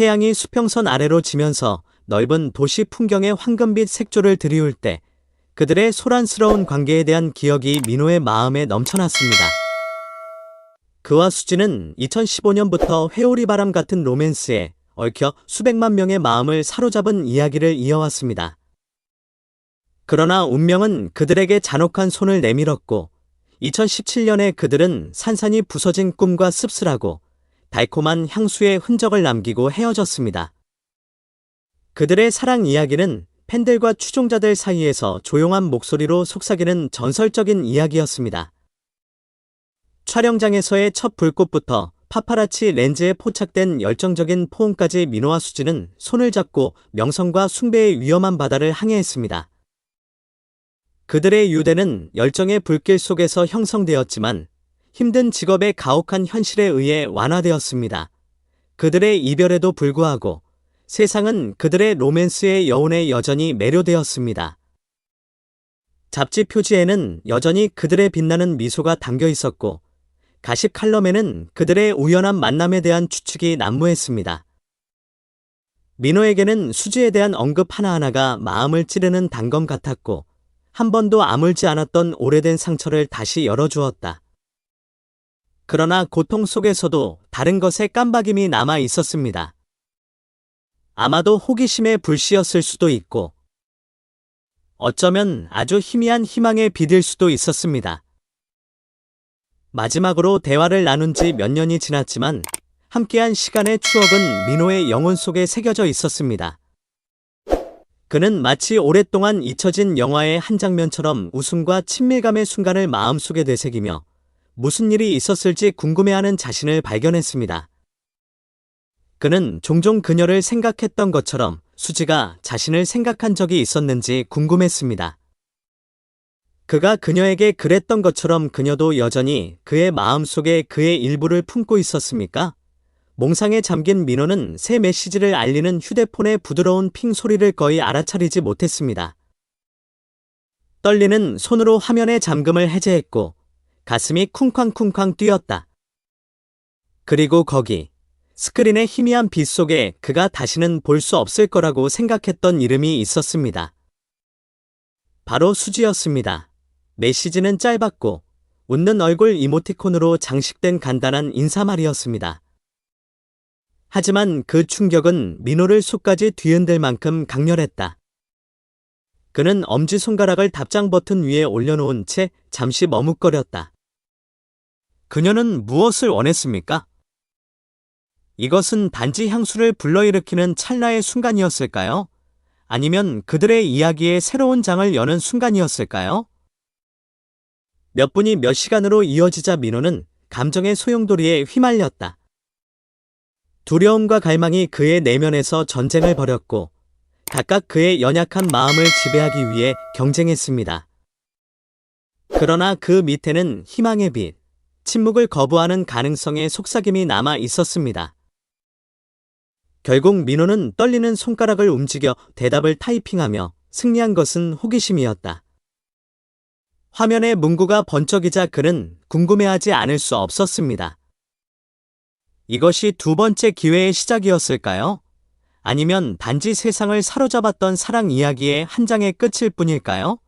태양이 수평선 아래로 지면서 넓은 도시 풍경의 황금빛 색조를 드리울 때 그들의 소란스러운 관계에 대한 기억이 민호의 마음에 넘쳐났습니다. 그와 수지는 2015년부터 회오리 바람 같은 로맨스에 얽혀 수백만 명의 마음을 사로잡은 이야기를 이어왔습니다. 그러나 운명은 그들에게 잔혹한 손을 내밀었고 2017년에 그들은 산산이 부서진 꿈과 씁쓸하고 달콤한 향수의 흔적을 남기고 헤어졌습니다. 그들의 사랑 이야기는 팬들과 추종자들 사이에서 조용한 목소리로 속삭이는 전설적인 이야기였습니다. 촬영장에서의 첫 불꽃부터 파파라치 렌즈에 포착된 열정적인 포옹까지 민호와 수지는 손을 잡고 명성과 숭배의 위험한 바다를 항해했습니다. 그들의 유대는 열정의 불길 속에서 형성되었지만 힘든 직업의 가혹한 현실에 의해 완화되었습니다. 그들의 이별에도 불구하고 세상은 그들의 로맨스의 여운에 여전히 매료되었습니다. 잡지 표지에는 여전히 그들의 빛나는 미소가 담겨 있었고 가십 칼럼에는 그들의 우연한 만남에 대한 추측이 난무했습니다. 민호에게는 수지에 대한 언급 하나하나가 마음을 찌르는 단검 같았고 한 번도 아물지 않았던 오래된 상처를 다시 열어주었다. 그러나 고통 속에서도 다른 것에 깜박임이 남아 있었습니다. 아마도 호기심의 불씨였을 수도 있고, 어쩌면 아주 희미한 희망의 빛일 수도 있었습니다. 마지막으로 대화를 나눈 지 몇 년이 지났지만, 함께한 시간의 추억은 민호의 영혼 속에 새겨져 있었습니다. 그는 마치 오랫동안 잊혀진 영화의 한 장면처럼 웃음과 친밀감의 순간을 마음속에 되새기며 무슨 일이 있었을지 궁금해하는 자신을 발견했습니다. 그는 종종 그녀를 생각했던 것처럼 수지가 자신을 생각한 적이 있었는지 궁금했습니다. 그가 그녀에게 그랬던 것처럼 그녀도 여전히 그의 마음속에 그의 일부를 품고 있었습니까? 몽상에 잠긴 민호는 새 메시지를 알리는 휴대폰의 부드러운 핑 소리를 거의 알아차리지 못했습니다. 떨리는 손으로 화면의 잠금을 해제했고 가슴이 쿵쾅쿵쾅 뛰었다. 그리고 거기 스크린의 희미한 빛 속에 그가 다시는 볼 수 없을 거라고 생각했던 이름이 있었습니다. 바로 수지였습니다. 메시지는 짧았고 웃는 얼굴 이모티콘으로 장식된 간단한 인사말이었습니다. 하지만 그 충격은 민호를 속까지 뒤흔들 만큼 강렬했다. 그는 엄지손가락을 답장 버튼 위에 올려놓은 채 잠시 머뭇거렸다. 그녀는 무엇을 원했습니까? 이것은 단지 향수를 불러일으키는 찰나의 순간이었을까요? 아니면 그들의 이야기의 새로운 장을 여는 순간이었을까요? 몇 분이 몇 시간으로 이어지자 민호는 감정의 소용돌이에 휘말렸다. 두려움과 갈망이 그의 내면에서 전쟁을 벌였고 각각 그의 연약한 마음을 지배하기 위해 경쟁했습니다. 그러나 그 밑에는 희망의 빛, 침묵을 거부하는 가능성의 속삭임이 남아 있었습니다. 결국 민호는 떨리는 손가락을 움직여 대답을 타이핑하며 승리한 것은 호기심이었다. 화면의 문구가 번쩍이자 그는 궁금해하지 않을 수 없었습니다. 이것이 두 번째 기회의 시작이었을까요? 아니면 단지 세상을 사로잡았던 사랑 이야기의 한 장의 끝일 뿐일까요?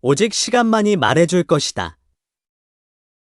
오직 시간만이 말해줄 것이다.